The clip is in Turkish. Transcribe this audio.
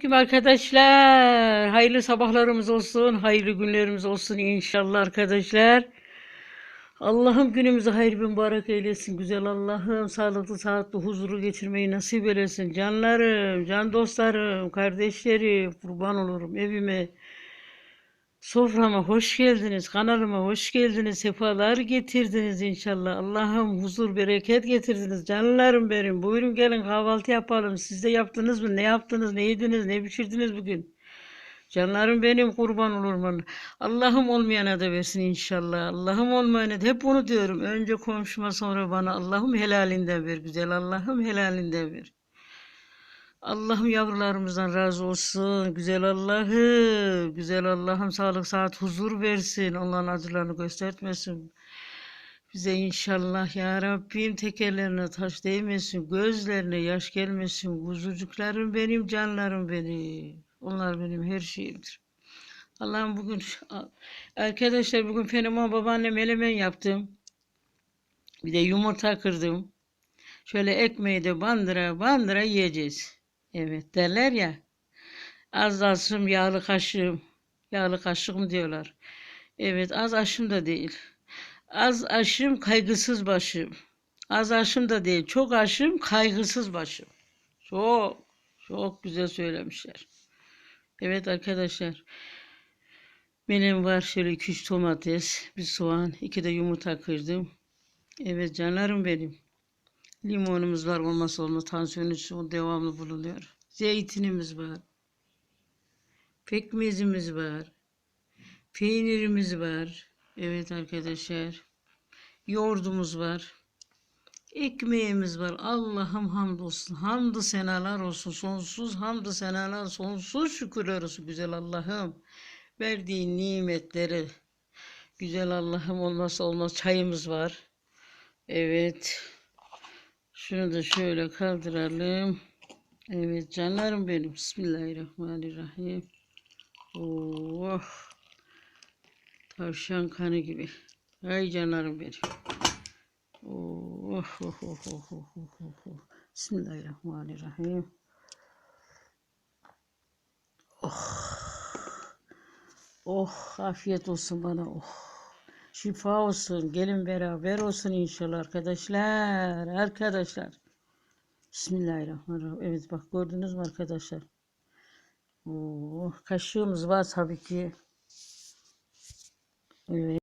Selamünaleyküm arkadaşlar. Hayırlı sabahlarımız olsun, hayırlı günlerimiz olsun inşallah arkadaşlar. Allah'ım günümüzü hayır mübarek eylesin. Güzel Allah'ım sağlıklı, sağlıklı, huzuru geçirmeyi nasip eylesin. Canlarım, can dostlarım, kardeşlerim, kurban olurum evime. Soframa hoş geldiniz, kanalıma hoş geldiniz, sefalar getirdiniz inşallah. Allah'ım huzur, bereket getirdiniz. Canlarım benim, buyurun gelin kahvaltı yapalım. Siz de yaptınız mı? Ne yaptınız, ne yediniz, ne pişirdiniz bugün? Canlarım benim, kurban olurum bana. Allah'ım olmayana da versin inşallah. Allah'ım olmayana da hep bunu diyorum. Önce komşuma sonra bana. Allah'ım helalinden ver güzel. Allah'ım helalinden ver. Allah'ım yavrularımızdan razı olsun. Güzel Allah'ım, güzel Allah'ım sağlık, saat, huzur versin. Onların acılarını göstermesin. Bize inşallah ya Rabbim tekerlerine taş değmesin, gözlerine yaş gelmesin. Kuzucuklarım benim, canlarım benim. Onlar benim her şeyimdir. Allah'ım bugün, arkadaşlar bugün fenomen babaannem elemen yaptım. Bir de yumurta kırdım. Şöyle ekmeği de bandıra bandıra yiyeceğiz. Evet derler ya. Az aşım yağlı kaşığım. Yağlı kaşık mı diyorlar. Evet az aşım da değil. Az aşım kaygısız başım. Az aşım da değil. Çok aşım kaygısız başım. Çok çok güzel söylemişler. Evet arkadaşlar. Benim var şöyle 2-3 domates, bir soğan, iki de yumurta kırdım. Evet canlarım benim. Limonumuz var olmazsa olmaz tansiyon için devamlı bulunuyor. Zeytinimiz var. Pekmezimiz var. Peynirimiz var. Evet arkadaşlar. Yoğurdumuz var. Ekmeğimiz var. Allah'ım hamdolsun. Hamdı senalar olsun. Sonsuz hamdı senalar, sonsuz şükürler olsun güzel Allah'ım. Verdiğin nimetleri güzel Allah'ım olmazsa olmaz çayımız var. Evet. Şunu da şöyle kaldıralım. Evet canlarım benim. Bismillahirrahmanirrahim. Oh. Tavşan kanı gibi. Ay canlarım benim. Oh, oh, oh, oh, oh, oh, oh, oh. Bismillahirrahmanirrahim. Oh. Oh, afiyet olsun bana. Oh. Şifa olsun. Gelin beraber olsun inşallah arkadaşlar. Arkadaşlar. Bismillahirrahmanirrahim. Evet bak gördünüz mü arkadaşlar? Oh, kaşığımız var tabii ki. Evet.